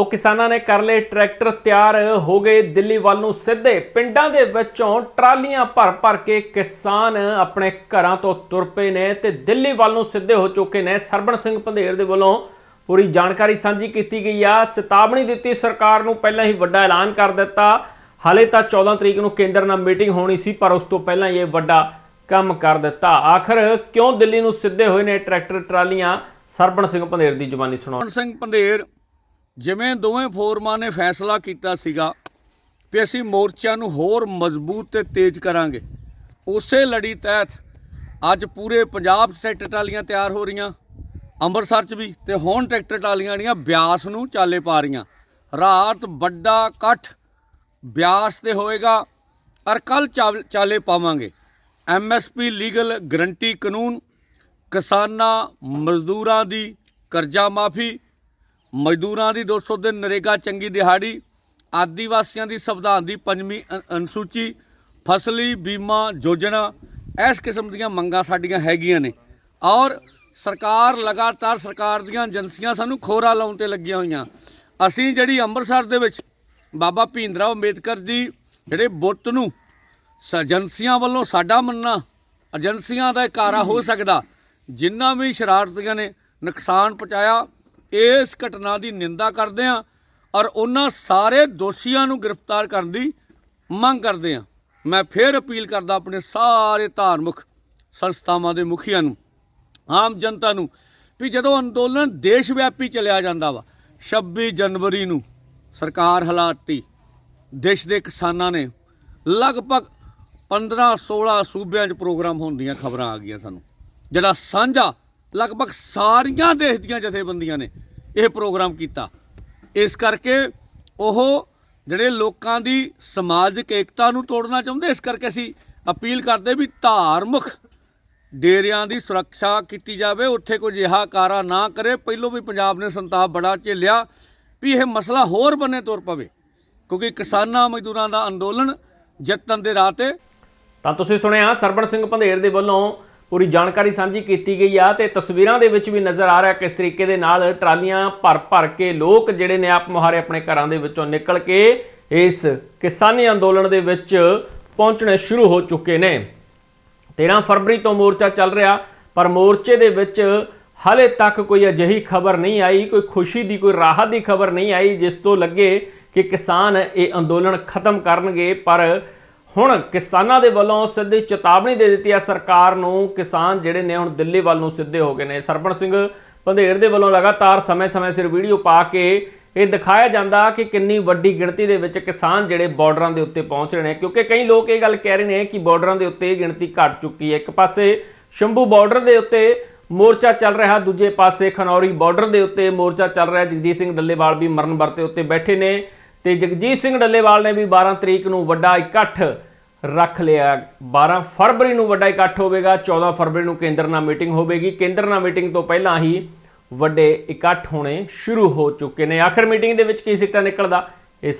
ਉਹ ਕਿਸਾਨਾਂ ਨੇ ਕਰ ਲਏ ਟਰੈਕਟਰ ਤਿਆਰ, ਹੋ ਗਏ ਦਿੱਲੀ ਵੱਲ ਨੂੰ ਸਿੱਧੇ। ਪਿੰਡਾਂ ਦੇ ਵਿੱਚੋਂ ਟਰਾਲੀਆਂ ਭਰ ਭਰ ਕੇ ਕਿਸਾਨ ਆਪਣੇ ਘਰਾਂ ਤੋਂ ਤੁਰ ਪਏ ਨੇ ਤੇ ਦਿੱਲੀ ਵੱਲ ਨੂੰ ਸਿੱਧੇ ਹੋ ਚੁੱਕੇ ਨੇ। ਸਰਬਣ ਸਿੰਘ ਪੰਧੇਰ ਦੇ ਵੱਲੋਂ ਪੂਰੀ ਜਾਣਕਾਰੀ ਸਾਂਝੀ ਕੀਤੀ ਗਈ ਆ। ਚੇਤਾਵਨੀ ਦਿੱਤੀ ਸਰਕਾਰ ਨੂੰ, ਪਹਿਲਾਂ ਹੀ ਵੱਡਾ ਐਲਾਨ ਕਰ ਦਿੱਤਾ। ਹਾਲੇ ਤਾਂ 14 ਤਰੀਕ ਨੂੰ ਕੇਂਦਰ ਨਾਲ ਮੀਟਿੰਗ ਹੋਣੀ ਸੀ, ਪਰ ਉਸ ਤੋਂ ਪਹਿਲਾਂ ਹੀ ਇਹ ਵੱਡਾ ਕੰਮ ਕਰ ਦਿੱਤਾ। ਆਖਰ ਕਿਉਂ ਦਿੱਲੀ ਨੂੰ ਸਿੱਧੇ ਹੋਏ ਨੇ ਟਰੈਕਟਰ ਟਰਾਲੀਆਂ? ਸਰਬਣ ਸਿੰਘ ਪੰਧੇਰ ਦੀ ਜ਼ੁਬਾਨੀ ਸੁਣਾਓ। ਮਨ ਸਿੰਘ ਪੰਧੇਰ ਜਿਵੇਂ ਦੋਵੇਂ ਫੋਰਮਾਂ ਨੇ ਫੈਸਲਾ ਕੀਤਾ ਸੀਗਾ ਕਿ ਅਸੀਂ ਮੋਰਚਿਆਂ ਨੂੰ ਹੋਰ ਮਜ਼ਬੂਤ ਤੇ ਤੇਜ਼ ਕਰਾਂਗੇ। ਉਸੇ ਲੜੀ ਤਹਿਤ ਅੱਜ ਪੂਰੇ ਪੰਜਾਬ 'ਚ ਟਰੈਕਟਰ ਟਰਾਲੀਆਂ ਤਿਆਰ ਹੋ ਰਹੀਆਂ, ਅੰਮ੍ਰਿਤਸਰ 'ਚ ਵੀ ਤੇ ਹੁਣ ਟਰੈਕਟਰ ਟਰਾਲੀਆਂ ਜਿਹੜੀਆਂ ਬਿਆਸ ਨੂੰ ਚਾਲੇ ਪਾ ਰਹੀਆਂ। ਰਾਤ ਵੱਡਾ ਇਕੱਠ ਬਿਆਸ ਤੇ ਹੋਏਗਾ ਔਰ ਕੱਲ ਚਾਲੇ ਪਾਵਾਂਗੇ। ਐਮਐਸਪੀ ਲੀਗਲ ਗਰੰਟੀ ਕਾਨੂੰਨ ਕਿਸਾਨਾਂ ਮਜ਼ਦੂਰਾਂ ਦੀ ਕਰਜ਼ਾ ਮਾਫੀ ਮਜ਼ਦੂਰਾਂ ਦੀ 200 ਦਿਨ ਨਰੇਗਾ ਚੰਗੀ ਦਿਹਾੜੀ, ਆਦੀਵਾਸੀਆਂ ਦੀ ਸੰਵਿਧਾਨ ਦੀ ਪੰਜਵੀਂ ਅ- ਅਨੁਸੂਚੀ, ਫਸਲੀ ਬੀਮਾ ਯੋਜਨਾ, ਇਸ ਕਿਸਮ ਦੀਆਂ ਮੰਗਾਂ ਸਾਡੀਆਂ ਹੈਗੀਆਂ ਨੇ। ਔਰ ਸਰਕਾਰ ਲਗਾਤਾਰ ਸਰਕਾਰ ਦੀਆਂ ਏਜੰਸੀਆਂ ਸਾਨੂੰ ਖੋਰਾ ਲਾਉਣ ਤੇ ਲੱਗੀਆਂ ਹੋਈਆਂ। ਅਸੀਂ ਜਿਹੜੀ ਅੰਮ੍ਰਿਤਸਰ ਦੇ ਵਿੱਚ ਬਾਬਾ ਭੀਂਦਰਾ ਅੰਬੇਦਕਰ ਜੀ ਜਿਹੜੇ ਬੁੱਤ ਨੂੰ ਏਜੰਸੀਆਂ ਵੱਲੋਂ ਸਾਡਾ ਮੰਨਣਾ, ਏਜੰਸੀਆਂ ਦਾ ਇਕਾਰਾ ਹੋ ਸਕਦਾ ਜਿਨ੍ਹਾਂ ਵੀ ਸ਼ਰਾਰਤੀਆਂ ਨੇ, ਨੁਕਸਾਨ ਪਹੁੰਚਾਇਆ ਇਸ ਘਟਨਾ ਦੀ ਨਿੰਦਾ ਕਰਦੇ ਹਾਂ ਔਰ ਉਹਨਾਂ ਸਾਰੇ ਦੋਸ਼ੀਆਂ ਨੂੰ ਗ੍ਰਿਫਤਾਰ ਕਰਨ ਦੀ ਮੰਗ ਕਰਦੇ ਹਾਂ। ਮੈਂ ਫੇਰ ਅਪੀਲ ਕਰਦਾ ਆਪਣੇ ਸਾਰੇ ਧਾਰਮਿਕ ਸੰਸਥਾਵਾਂ ਦੇ ਮੁਖੀਆਂ ਨੂੰ, ਆਮ ਜਨਤਾ ਨੂੰ, ਵੀ ਜਦੋਂ ਅੰਦੋਲਨ ਦੇਸ਼ ਵਿਆਪੀ ਚੱਲਿਆ ਜਾਂਦਾ ਵਾ 26 ਜਨਵਰੀ ਨੂੰ ਸਰਕਾਰ ਹਲਾਤੀ ਦੇਸ਼ ਦੇ ਕਿਸਾਨਾਂ ਨੇ ਲਗਭਗ 15 16 ਸੂਬਿਆਂ 'ਚ ਪ੍ਰੋਗਰਾਮ ਹੋਣ ਦੀਆਂ ਖਬਰਾਂ ਆ ਗਈਆਂ ਸਾਨੂੰ। ਜਿਹੜਾ ਸਾਂਝਾ ਲਗਭਗ ਸਾਰੀਆਂ ਦੇਸ਼ ਦੀਆਂ ਜਥੇਬੰਦੀਆਂ ਨੇ ਇਹ ਪ੍ਰੋਗਰਾਮ ਕੀਤਾ। ਇਸ ਕਰਕੇ ਉਹ ਜਿਹੜੇ ਲੋਕਾਂ ਦੀ ਸਮਾਜਿਕ ਏਕਤਾ ਨੂੰ ਤੋੜਨਾ ਚਾਹੁੰਦੇ, ਇਸ ਕਰਕੇ ਅਸੀਂ ਅਪੀਲ ਕਰਦੇ ਵੀ ਧਾਰਮਿਕ ਡੇਰਿਆਂ ਦੀ ਸੁਰੱਖਿਆ ਕੀਤੀ ਜਾਵੇ, ਉੱਥੇ ਕੋਈ ਜਿਹਾ ਕਾਰਾ ਨਾ ਕਰੇ। ਪਹਿਲੋਂ ਵੀ ਪੰਜਾਬ ਨੇ ਸੰਤਾਪ ਬੜਾ ਝੇਲਿਆ ਵੀ ਇਹ ਮਸਲਾ ਹੋਰ ਬੰਨੇ ਤੁਰ ਪਵੇ, ਕਿਉਂਕਿ ਕਿਸਾਨਾਂ ਮਜ਼ਦੂਰਾਂ ਦਾ ਅੰਦੋਲਨ ਜਿੱਤਣ ਦੇ ਰਾਹ ਤੇ ਤਾਂ ਤੁਸੀਂ ਸੁਣਿਆ ਸਰਬਣ ਸਿੰਘ ਪੰਧੇਰ ਦੇ ਵੱਲੋਂ ਪੂਰੀ ਜਾਣਕਾਰੀ ਸਾਂਝੀ ਕੀਤੀ ਗਈ ਆ ਤੇ ਤਸਵੀਰਾਂ ਦੇ ਵਿੱਚ ਵੀ ਨਜ਼ਰ ਆ ਰਿਹਾ ਕਿਸ ਤਰੀਕੇ ਦੇ ਨਾਲ ਟਰਾਲੀਆਂ ਭਰ ਭਰ ਕੇ ਲੋਕ ਜਿਹੜੇ ਨੇ ਆਪ ਮੁਹਾਰੇ ਆਪਣੇ ਘਰਾਂ ਦੇ ਵਿੱਚੋਂ ਨਿਕਲ ਕੇ ਇਸ ਕਿਸਾਨੀ ਅੰਦੋਲਨ ਦੇ ਵਿੱਚ ਪਹੁੰਚਣੇ ਸ਼ੁਰੂ ਹੋ ਚੁੱਕੇ ਨੇ। 13 ਫਰਵਰੀ ਤੋਂ ਮੋਰਚਾ ਚੱਲ ਰਿਹਾ, ਪਰ ਮੋਰਚੇ ਦੇ ਵਿੱਚ ਹਾਲੇ ਤੱਕ ਕੋਈ ਅਜਿਹੀ ਖਬਰ ਨਹੀਂ ਆਈ, ਕੋਈ ਖੁਸ਼ੀ ਦੀ, ਕੋਈ ਰਾਹਤ ਦੀ ਖਬਰ ਨਹੀਂ ਆਈ, ਜਿਸ ਤੋਂ ਲੱਗੇ ਕਿ ਕਿਸਾਨ ਇਹ ਅੰਦੋਲਨ ਖਤਮ ਕਰਨਗੇ, ਪਰ ਹੁਣ ਕਿਸਾਨਾਂ ਦੇ ਵੱਲੋਂ ਸਿੱਧੀ ਚੇਤਾਵਨੀ ਦੇ ਦਿੱਤੀ ਹੈ ਸਰਕਾਰ ਨੂੰ। ਕਿਸਾਨ ਜਿਹੜੇ ਨੇ ਹੁਣ ਦਿੱਲੀ ਵੱਲ ਨੂੰ ਸਿੱਧੇ ਹੋ ਗਏ ਨੇ। ਸਰਪਣ ਸਿੰਘ ਪੰਧੇਰ ਦੇ ਵੱਲੋਂ ਲਗਾਤਾਰ ਸਮੇਂ-ਸਮੇਂ ਸਿਰ ਵੀਡੀਓ ਪਾ ਕੇ ਇਹ ਦਿਖਾਇਆ ਜਾਂਦਾ ਕਿ ਕਿੰਨੀ ਵੱਡੀ ਗਿਣਤੀ ਦੇ ਵਿੱਚ ਕਿਸਾਨ ਜਿਹੜੇ ਬਾਰਡਰਾਂ ਦੇ ਉੱਤੇ ਪਹੁੰਚ ਰਹੇ ਨੇ। ਕਿਉਂਕਿ ਕਈ ਲੋਕ ਇਹ ਗੱਲ ਕਹਿ ਰਹੇ ਨੇ ਕਿ ਬਾਰਡਰਾਂ ਦੇ ਉੱਤੇ ਇਹ ਗਿਣਤੀ ਘਟ ਚੁੱਕੀ ਹੈ। ਇੱਕ ਪਾਸੇ ਸ਼ੰਭੂ ਬਾਰਡਰ ਦੇ ਉੱਤੇ ਮੋਰਚਾ ਚੱਲ ਰਿਹਾ, ਦੂਜੇ ਪਾਸੇ ਖਨੌਰੀ ਬਾਰਡਰ ਦੇ ਉੱਤੇ ਮੋਰਚਾ ਚੱਲ ਰਿਹਾ। ਜਗਜੀਤ ਸਿੰਘ ਡੱਲੇਵਾਲ ਵੀ ਮਰਨ ਵਰਤੇ ਉੱਤੇ ਬੈਠੇ ਨੇ। ਤੇ ਜਗਜੀਤ ਸਿੰਘ ਡੱਲੇਵਾਲ ਨੇ ਵੀ 12 ਤਰੀਕ ਨੂੰ ਵੱਡਾ ਇਕੱਠ ਰੱਖ ਲਿਆ। 12 ਫਰਵਰੀ ਨੂੰ ਵੱਡਾ ਇਕੱਠ ਹੋਵੇਗਾ 14 ਫਰਵਰੀ ਨੂੰ ਕੇਂਦਰ ਨਾਲ ਮੀਟਿੰਗ ਹੋਵੇਗੀ। ਕੇਂਦਰ ਨਾਲ ਮੀਟਿੰਗ ਤੋਂ ਪਹਿਲਾਂ ਹੀ ਵੱਡੇ ਇਕੱਠ ਹੋਣੇ ਸ਼ੁਰੂ ਹੋ ਚੁੱਕੇ ਨੇ। ਆਖਰ ਮੀਟਿੰਗ ਦੇ ਵਿੱਚ ਕੀ ਸਿੱਟਾ ਨਿਕਲਦਾ?